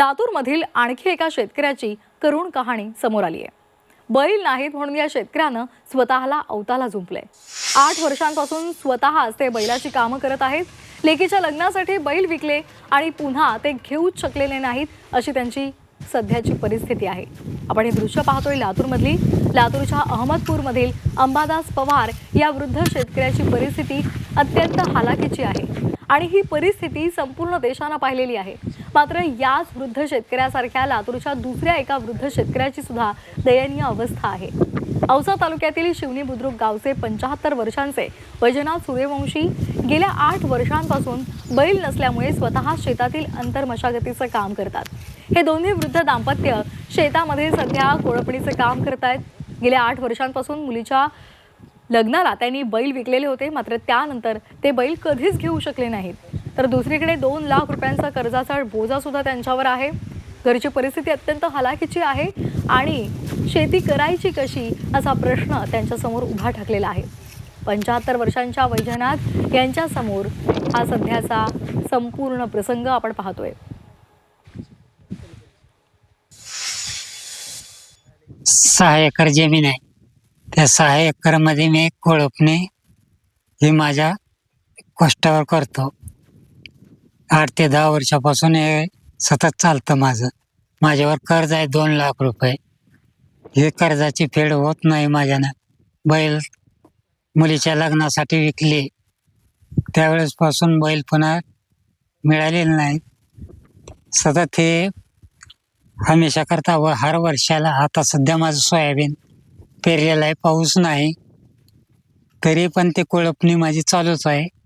लातूरमधील आणखी एका शेतकऱ्याची करुण कहाणी समोर आली आहे बैल नाहीत म्हणून या शेतकऱ्यानं स्वतःला अवताला झुंपलंय. आठ वर्षांपासून स्वतःच ते बैलाची कामं करत आहेत. लेकीच्या लग्नासाठी बैल विकले आणि पुन्हा ते घेऊच शकलेले नाहीत अशी त्यांची सध्याची परिस्थिती आहे. आपण हे दृश्य पाहतोय लातूरमधली. लातूरच्या अहमदपूरमधील अंबादास पवार या वृद्ध शेतकऱ्याची परिस्थिती अत्यंत हालाकीची आहे. आणि ही परिस्थिती संपूर्ण देशानं पाहिलेली आहे. मात्र याच वृद्ध शेतकऱ्यासारख्या लातूरच्या दुसऱ्या एका वृद्ध शेतकऱ्याची सुद्धा दयनीय अवस्था आहे. औसा तालुक्यातील शिवनी बुद्रुक गावचे पंचाहत्तर वर्षांचे वैजनाथ सूर्यवंशी गेल्या आठ वर्षांपासून बैल नसल्यामुळे स्वतः शेतातील अंतर्मशागतीचं काम करतात. हे दोन्ही वृद्ध दाम्पत्य शेतामध्ये सध्या कोळपणीचं काम करतायत. गेल्या आठ वर्षांपासून मुलीच्या लग्नाला त्यांनी बैल विकलेले होते मात्र त्यानंतर ते बैल कधीच घेऊ शकले नाहीत. तर दुसरीकडे दोन लाख रुपयांचा कर्जाचा बोजा सुद्धा त्यांच्यावर आहे. घरची परिस्थिती अत्यंत हलाखीची आहे आणि शेती करायची कशी असा प्रश्न त्यांच्यासमोर उभा ठाकलेला आहे. पंच्याहत्तर वर्षांच्या वैजनाथ यांच्यासमोर हा सध्याचा संपूर्ण प्रसंग आपण पाहतोय. सहा एकर जमीन आहे. त्या सहा एकरमध्ये मी कोळपणे हे माझ्या कष्टावर करतो. आठ ते दहा वर्षापासून हे सतत चालतं माझं. माझ्यावर कर्ज आहे दोन लाख रुपये. हे कर्जाची फेड होत नाही माझ्यानं. बैल मुलीच्या लग्नासाठी विकले. त्यावेळेसपासून बैल पुन्हा मिळालेलं नाही. सतत हे हमेशा करता व हर वर्षाला आता सध्या माझं सोयाबीन पेरलेलं आहे पाऊस नाही. तरी पण ते कोळपणी माझी चालूच आहे.